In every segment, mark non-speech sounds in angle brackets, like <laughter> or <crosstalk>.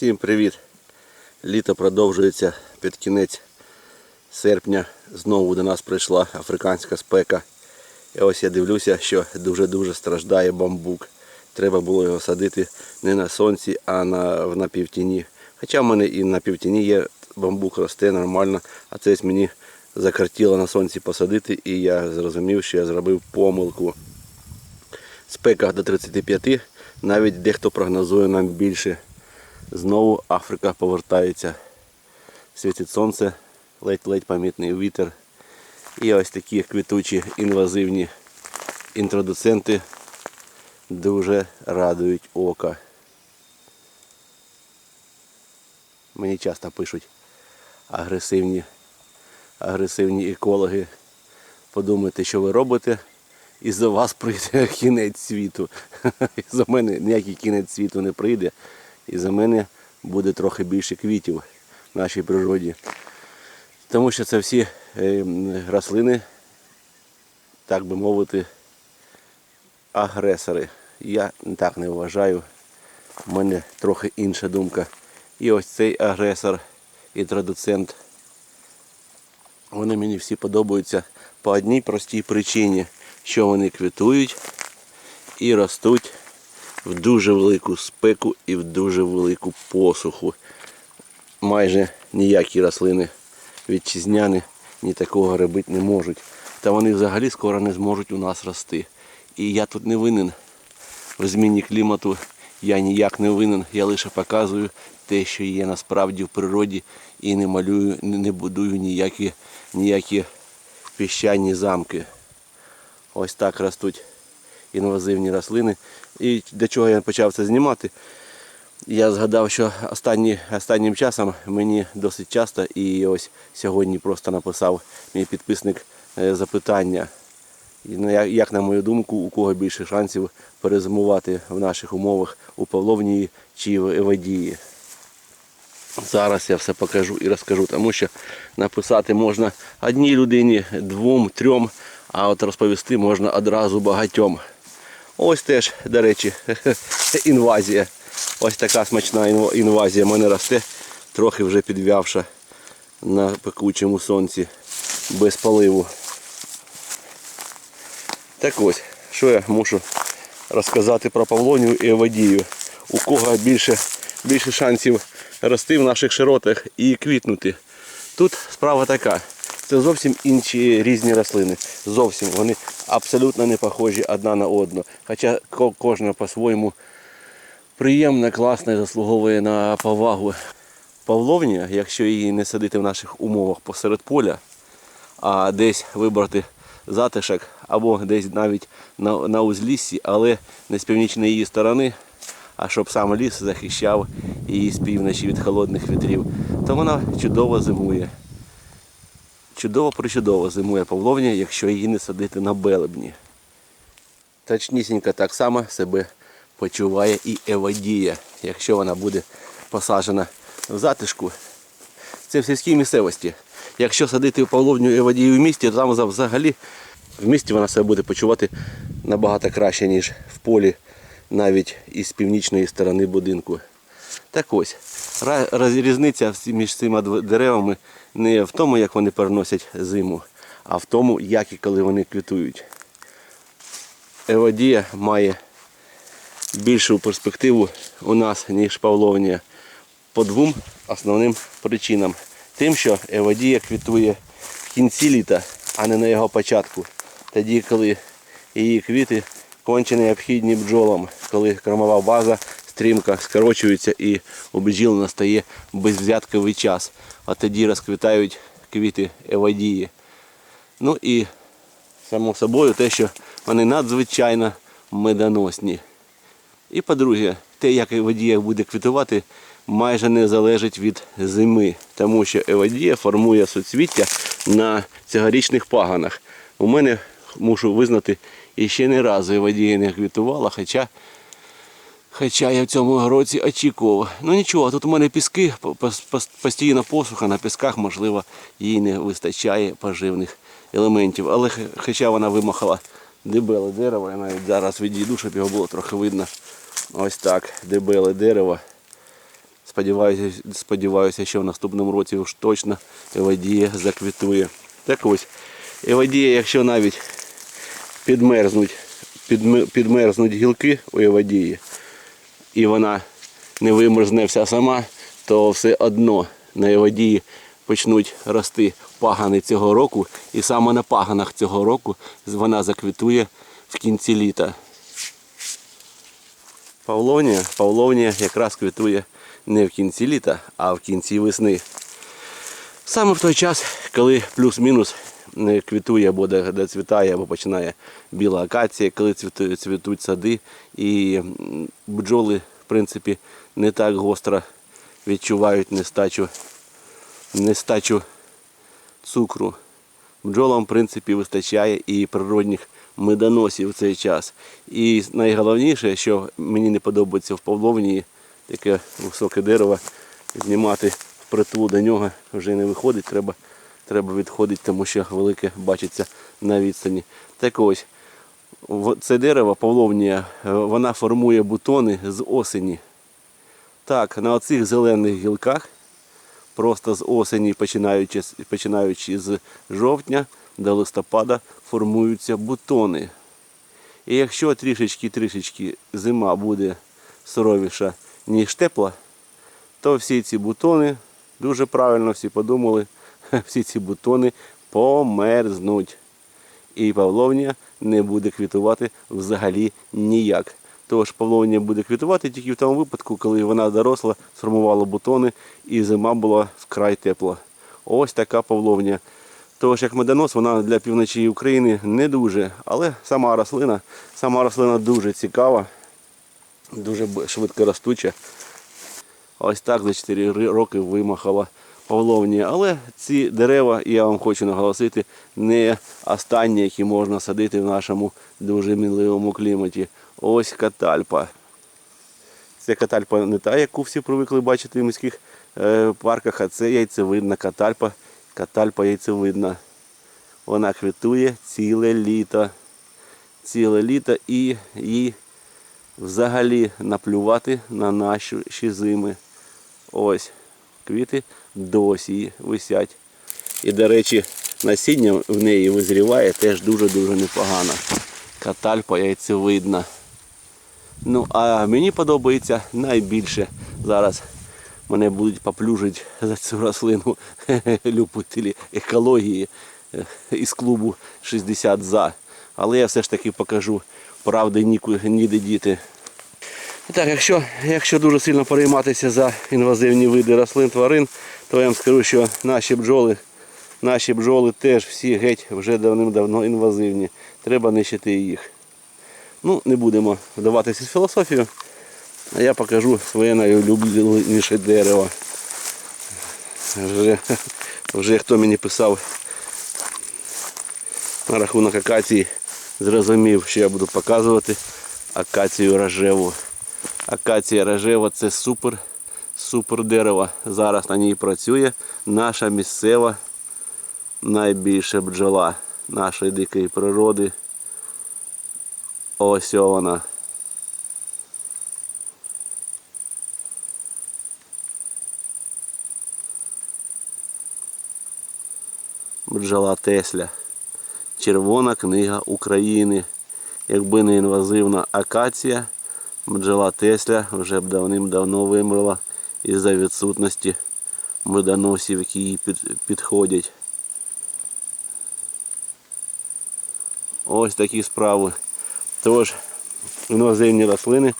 Всім привіт! Літо продовжується під кінець серпня. Знову до нас прийшла африканська спека. І ось я дивлюся, що дуже-дуже страждає бамбук. Треба було його садити не на сонці, а на, на півтіні. Хоча в мене і на півтіні є бамбук росте нормально, а це мені закартіло на сонці посадити, і я зрозумів, що я зробив помилку. Спека до 35, навіть дехто прогнозує нам більше. Знову Африка повертається. Світить сонце, ледь-ледь помітний вітер. І ось такі квітучі інвазивні інтродуценти дуже радують ока. Мені часто пишуть агресивні, агресивні екологи. Подумайте, що ви робите, і за вас прийде <laughs> кінець світу. <laughs> За мене ніякий кінець світу не прийде. І за мене буде трохи більше квітів в нашій природі. Тому що це всі е, рослини, так би мовити, агресори. Я так не вважаю. У мене трохи інша думка. І ось цей агресор, інтродуцент. Вони мені всі подобаються по одній простій причині, що вони квітують і ростуть в дуже велику спеку і в дуже велику посуху. Майже ніякі рослини вітчизняні ні такого робити не можуть. Та вони взагалі скоро не зможуть у нас рости. І я тут не винен в зміні клімату. Я ніяк не винен, я лише показую те, що є насправді в природі, і не малюю, не будую ніякі, ніякі піщані замки. Ось так ростуть інвазивні рослини. І для чого я почав це знімати? Я згадав, що останні, останнім часом мені досить часто, і ось сьогодні просто написав мій підписник е, запитання. Ну, як- на мою думку, у кого більше шансів перезимувати в наших умовах у Павловнії чи в Евадії. Зараз я все покажу і розкажу, тому що написати можна одній людині, двом, трьом, а от розповісти можна одразу багатьом. Ось теж, до речі, <laughs> інвазія. Ось така смачна інвазія в мене росте, трохи вже підв'явша на пекучому сонці, без поливу. Так ось, що я мушу розказати про Павлонію і Евадію. У кого більше, більше шансів рости в наших широтах і квітнути. Тут справа така. Це зовсім інші різні рослини. Зовсім вони абсолютно не похожі одна на одну. Хоча кожна по-своєму приємна, класна і заслуговує на повагу. Павловня, якщо її не садити в наших умовах посеред поля, а десь вибрати затишок або десь навіть на, на узліссі, але не з північної її сторони, а щоб сам ліс захищав її з півночі від холодних вітрів, то вона чудово зимує. Чудово причудово зимує павловня, якщо її не садити на белебні. Точнісінько так само себе почуває і Евадія, якщо вона буде посаджена в затишку. Це в сільській місцевості. Якщо садити павловню Евадію в місті, то там взагалі в місті вона себе буде почувати набагато краще, ніж в полі, навіть із північної сторони будинку. Так ось, різниця між цими деревами не в тому, як вони переносять зиму, а в тому, як і коли вони квітують. Евадія має більшу перспективу у нас, ніж Павловнія, по двом основним причинам. Тим, що Евадія квітує в кінці літа, а не на його початку. Тоді, коли її квіти конче необхідні бджолам, коли кормова база стрімко скорочується і у бджіл настає безвзятковий час. А тоді розквітають квіти Евадії. Ну і само собою те, що вони надзвичайно медоносні. І по-друге, те, як Евадія буде квітувати, майже не залежить від зими, тому що Евадія формує суцвіття на цьогорічних паганах. У мене мушу визнати, і ще не разу Евадія не квітувала, хоча, хоча я в цьому році очікував. Ну нічого, тут у мене піски, по- пос- пос- постійно посуха, на пісках, можливо, їй не вистачає поживних елементів. Але хоча вона вимахала дебеле дерево, я навіть зараз відійду, щоб його було трохи видно. Ось так, дебеле дерево. Сподіваюся, сподіваюся, що в наступному році уж точно Евадія заквітує. Так ось, Евадія, якщо навіть підмерзнуть, підмерзнуть гілки у Евадії, і вона не вимерзне вся сама, то все одно на Евадії почнуть рости пагани цього року, і саме на паганах цього року вона заквітує в кінці літа. Павловнія, Павловнія якраз квітує не в кінці літа, а в кінці весни. Саме в той час, коли плюс-мінус квітує або де- доцвітає, або починає біла акація, коли цвітуть, цвітуть сади, і бджоли, в принципі, не так гостро відчувають нестачу, нестачу цукру. Бджолам, в принципі, вистачає і природних медоносів в цей час. І найголовніше, що мені не подобається в Павловні, таке високе дерево, знімати впритул до нього вже не виходить, треба, треба відходити, тому що велике бачиться на відстані. Так ось, це дерево, Павловнія, е, вона формує бутони з осені. Так, на оцих зелених гілках просто з осені, починаючи, починаючи з жовтня до листопада, формуються бутони. І якщо трішечки-трішечки зима буде суровіша, ніж тепла, то всі ці бутони, дуже правильно всі подумали, <laughs> всі ці бутони померзнуть. І павловня не буде квітувати взагалі ніяк. Тож павловня буде квітувати тільки в тому випадку, коли вона доросла, сформувала бутони і зима була вкрай тепла. Ось така павловня. Тож як медонос, вона для півночі України не дуже, але сама рослина, сама рослина дуже цікава, дуже швидко ростуча. Ось так за 4 роки вимахала павловня. Але ці дерева, я вам хочу наголосити, не останні, які можна садити в нашому дуже мінливому кліматі. Ось катальпа. Це катальпа не та, яку всі привикли бачити в міських е, парках, а це яйцевидна катальпа. Катальпа яйцевидна. Вона квітує ціле літо. Ціле літо і їй взагалі наплювати на наші зими. Ось квіти досі висять. І, до речі, насіння в неї визріває теж дуже-дуже непогано. Катальпа яйцевидна. Ну, а мені подобається найбільше зараз. Мене будуть поплюжити за цю рослину <laughs> любителі екології е, із клубу 60 за. Але я все ж таки покажу правди ніку- ніде діти. І Так, якщо, якщо дуже сильно перейматися за інвазивні види рослин тварин, то я вам скажу, що наші бджоли, наші бджоли теж всі геть вже давним-давно інвазивні. Треба нищити їх. Ну, не будемо вдаватися в філософію, а я покажу своє найулюбленіше дерево. Вже, вже хто мені писав на рахунок акації, зрозумів, що я буду показувати акацію рожеву. Акація рожева це супер, супер дерево. Зараз на ній працює наша місцева найбільша бджола нашої дикої природи. Ось вона. Бджола Тесля. Червона книга України. Якби не інвазивна акація, бджола Тесля вже б давним-давно вимерла із-за відсутності медоносів, які їй під- підходять. Ось такі справи. Тож інвазивні рослини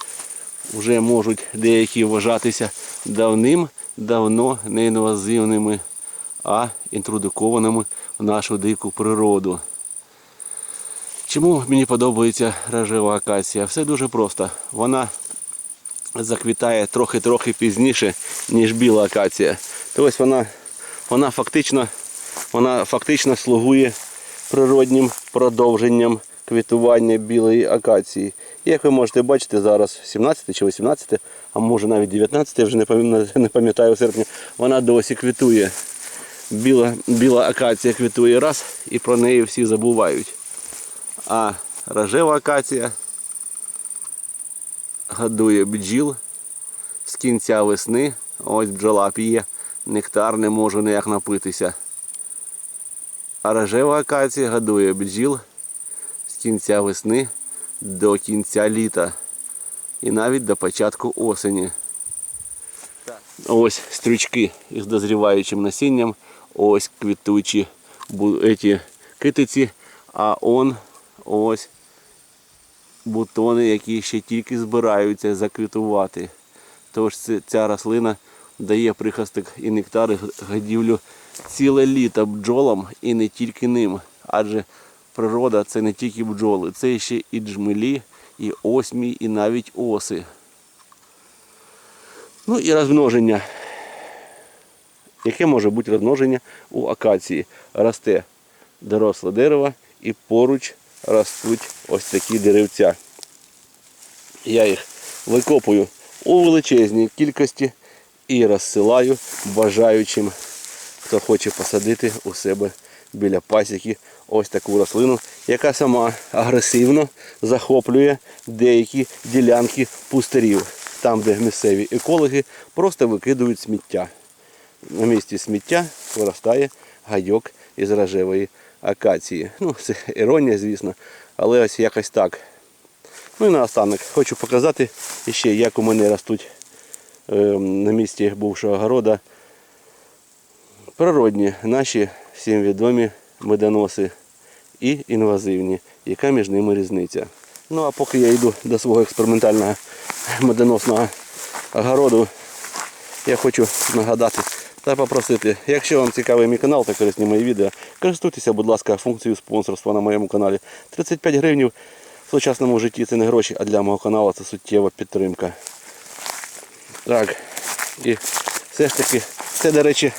вже можуть деякі вважатися давним-давно не інвазивними, а інтродукованими в нашу дику природу. Чому мені подобається рожева акація? Все дуже просто. Вона заквітає трохи-трохи пізніше, ніж біла акація. Тобто вона, вона, фактично, вона фактично слугує природнім продовженням квітування білої акації. І як ви можете бачити, зараз 17 чи 18, а може навіть 19, я вже <laughs> не пам'ятаю, в серпні, вона досі квітує. Біла, біла акація квітує раз і про неї всі забувають. А рожева акація годує бджіл з кінця весни Ось бджола п'є, нектар не може ніяк напитися. А рожева акація годує бджіл з кінця весни до кінця літа і навіть до початку осені. Ось стрючки із дозріваючим насінням, ось квітучі бу- китиці, а он ось бутони, які ще тільки збираються заквітувати. Тож ця рослина дає прихисток і нектар, і годівлю ціле літо бджолам і не тільки ним. Адже природа це не тільки бджоли, це ще і джмелі, і осмій, і навіть оси. Ну і розмноження. Яке може бути розмноження у акації? Росте доросле дерево і поруч ростуть ось такі деревця. Я їх викопую у величезній кількості і розсилаю бажаючим, хто хоче посадити у себе біля пасіки ось таку рослину, яка сама агресивно захоплює деякі ділянки пустирів, там, де місцеві екологи просто викидують сміття. На місці сміття виростає гайок із рожевої акації. Ну, це іронія, звісно, але ось якось так. Ну і наостанок хочу показати ще, як у мене ростуть е, на місці бувшого города природні наші всім відомі медоноси і інвазивні. Яка між ними різниця? Ну а поки я йду до свого експериментального медоносного огороду, я хочу нагадати та попросити, якщо вам цікавий мій канал та корисні мої відео, користуйтеся, будь ласка, функцією спонсорства на моєму каналі. 35 гривень в сучасному житті це не гроші, а для мого каналу це суттєва підтримка. Так, і все ж таки, це, до речі,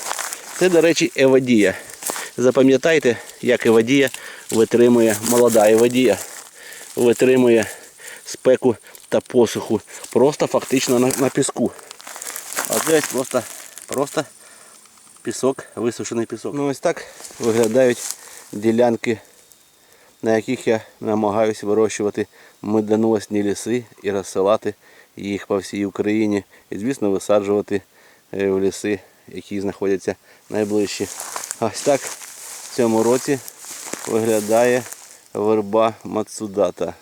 це, до речі, евадія. Запам'ятайте, як евадія витримує, молода евадія витримує спеку та посуху. Просто фактично на, на піску. А це ось просто, просто пісок, висушений пісок. Ну ось так виглядають ділянки, на яких я намагаюся вирощувати медоносні ліси і розсилати їх по всій Україні. І, звісно, висаджувати е, в ліси, які знаходяться найближчі. Ось так в цьому році виглядає верба Мацудата.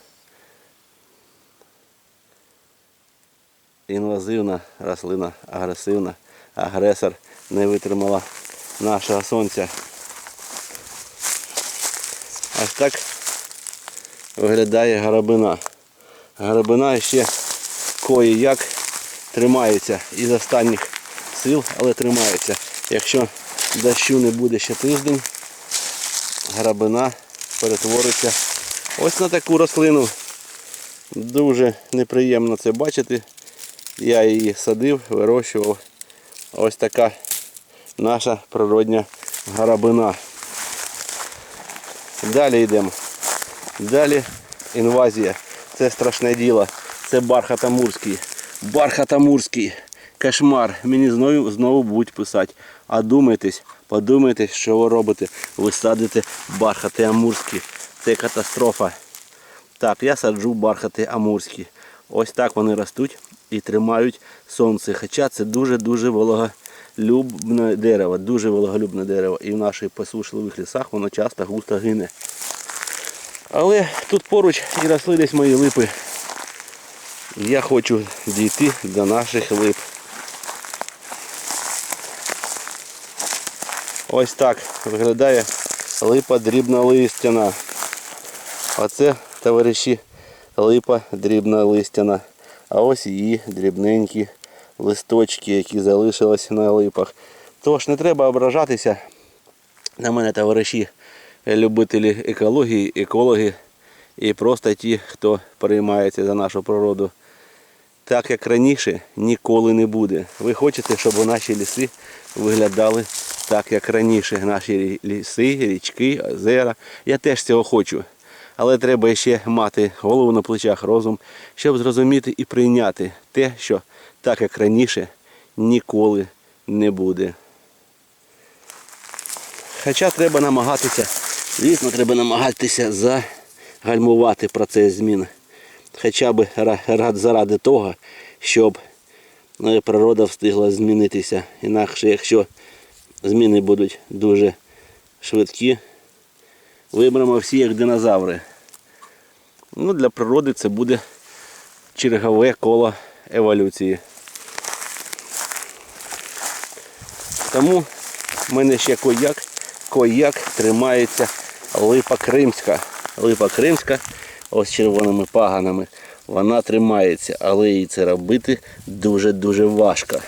Інвазивна рослина, агресивна, агресор не витримала нашого сонця. Ось так виглядає гарабина. Гарабина ще кої як тримається із останніх сил, але тримається. Якщо дощу не буде ще тиждень, грабина перетвориться ось на таку рослину. Дуже неприємно це бачити. Я її садив, вирощував. Ось така наша природня гарабина. Далі йдемо. Далі інвазія. Це страшне діло. Це бархатамурський. Бархатамурський. Кошмар. Мені знову знову будуть писати. А думайтесь, подумайтесь, що ви робите. Ви садите бархати амурські. Це катастрофа. Так, я саджу бархати амурські. Ось так вони ростуть і тримають сонце. Хоча це дуже-дуже вологолюбне дерево, дуже вологолюбне дерево. І в наших посушливих лісах воно часто густо гине. Але тут поруч і росли десь мої липи. Я хочу дійти до наших лип. Ось так виглядає липа дрібнолистяна. Оце, товариші, липа дрібнолистяна. А ось її дрібненькі листочки, які залишились на липах. Тож не треба ображатися на мене, товариші, любителі екології, екологи і просто ті, хто переймається за нашу природу. Так як раніше ніколи не буде. Ви хочете, щоб наші ліси виглядали так, як раніше. Наші ліси, річки, озера. Я теж цього хочу. Але треба ще мати голову на плечах, розум, щоб зрозуміти і прийняти те, що так як раніше ніколи не буде. Хоча треба намагатися, звісно, треба намагатися загальмувати процес змін. Хоча б ра- ра- заради того, щоб Ну природа встигла змінитися. Інакше, якщо зміни будуть дуже швидкі, виберемо всі як динозаври. Ну, для природи це буде чергове коло еволюції. Тому в мене ще кояк, кояк тримається липа кримська. Липа кримська, ось червоними паганами, вона тримається, але їй це робити дуже-дуже важко.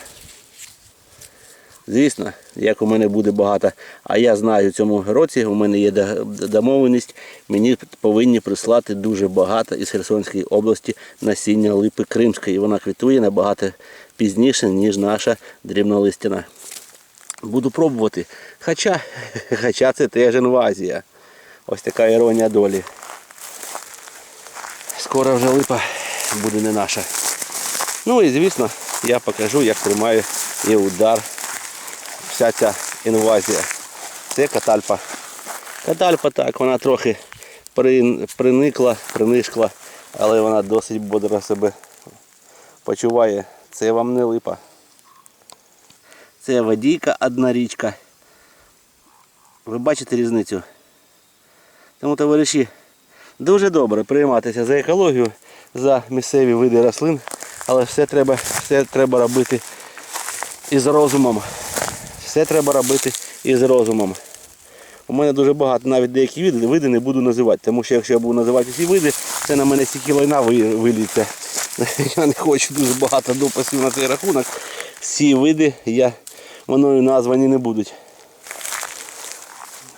Звісно, як у мене буде багато, а я знаю в цьому році, у мене є домовленість, мені повинні прислати дуже багато із Херсонської області насіння липи кримської. Вона квітує набагато пізніше, ніж наша дрібнолистяна. Буду пробувати. Хоча, <laughs> хоча це теж інвазія. Ось така іронія долі. Скоро вже липа буде не наша. Ну і звісно, я покажу, як тримає і удар вся ця інвазія. Це катальпа. Катальпа так, вона трохи приникла, принишкла, але вона досить бодро себе почуває. Це вам не липа. Це водійка одна річка. Ви бачите різницю? Тому, товариші, дуже добре прийматися за екологію, за місцеві види рослин, але все треба, все треба робити із розумом. Все треба робити із розумом. У мене дуже багато, навіть деякі види, види не буду називати, тому що якщо я буду називати всі види, це на мене стільки лайна виліться. <laughs> Я не хочу дуже багато дописів на цей рахунок. Всі види я мною названі не будуть.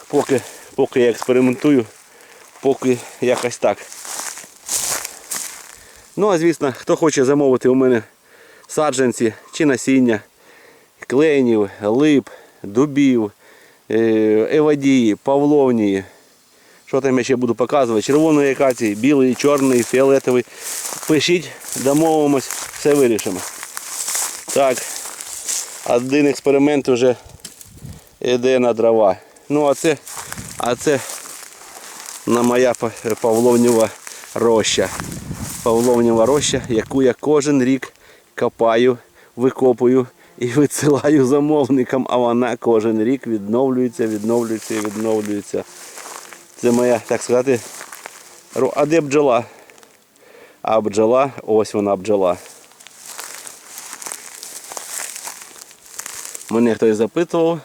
Поки, поки я експериментую, поки якось так. Ну а звісно, хто хоче замовити у мене саджанці чи насіння, кленів, лип, дубів, е, евадії, павловнії. Що там я ще буду показувати? Червоної акації, білий, чорний, фіолетовий. Пишіть, домовимось, все вирішимо. Так, один експеримент вже йде на дрова. Ну а це, а це на моя па- павловнєва роща. Павловнєва роща, яку я кожен рік копаю, викопую і відсилаю замовникам, а вона кожен рік відновлюється, відновлюється і відновлюється. Це моя, так сказати, а де бджола? А бджола, ось вона бджола. Мене хтось запитував,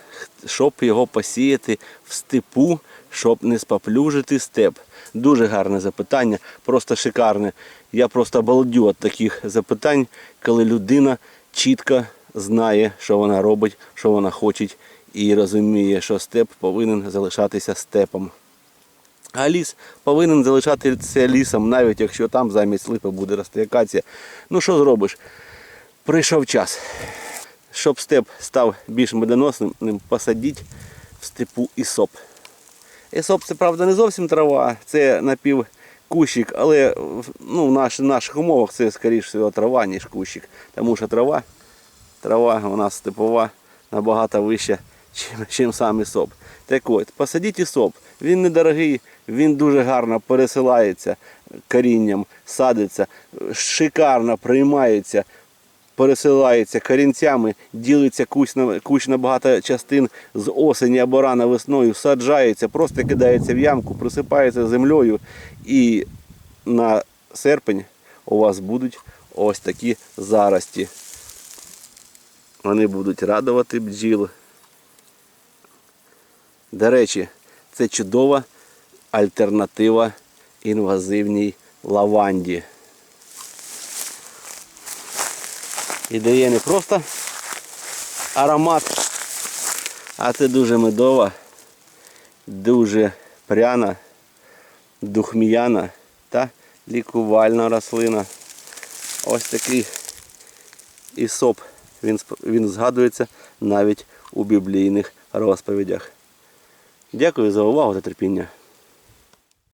щоб його посіяти в степу, щоб не споплюжити степ. Дуже гарне запитання, просто шикарне. Я просто балдю від таких запитань, коли людина чітко знає, що вона робить, що вона хоче, і розуміє, що степ повинен залишатися степом. А ліс повинен залишатися лісом, навіть якщо там замість липи буде рости акація. Ну що зробиш? Прийшов час. Щоб степ став більш медоносним, посадіть в степу ісоп. Ісоп це правда не зовсім трава, це напівкущик, але ну, в наш, наших умовах це скоріше всього трава, ніж кущик. Тому що трава, трава у нас степова набагато вища, чим, сам ісоп. Так от, посадіть ісоп. Він недорогий, він дуже гарно пересилається корінням, садиться, шикарно приймається пересилається корінцями, ділиться куч на, куч на багато частин з осені або рано весною, саджається, просто кидається в ямку, присипається землею і на серпень у вас будуть ось такі зарості. Вони будуть радувати бджіл. До речі, це чудова альтернатива інвазивній лаванді. і дає не просто аромат, а це дуже медова, дуже пряна, духміяна та лікувальна рослина. Ось такий ісоп. Він, він згадується навіть у біблійних розповідях. Дякую за увагу та терпіння.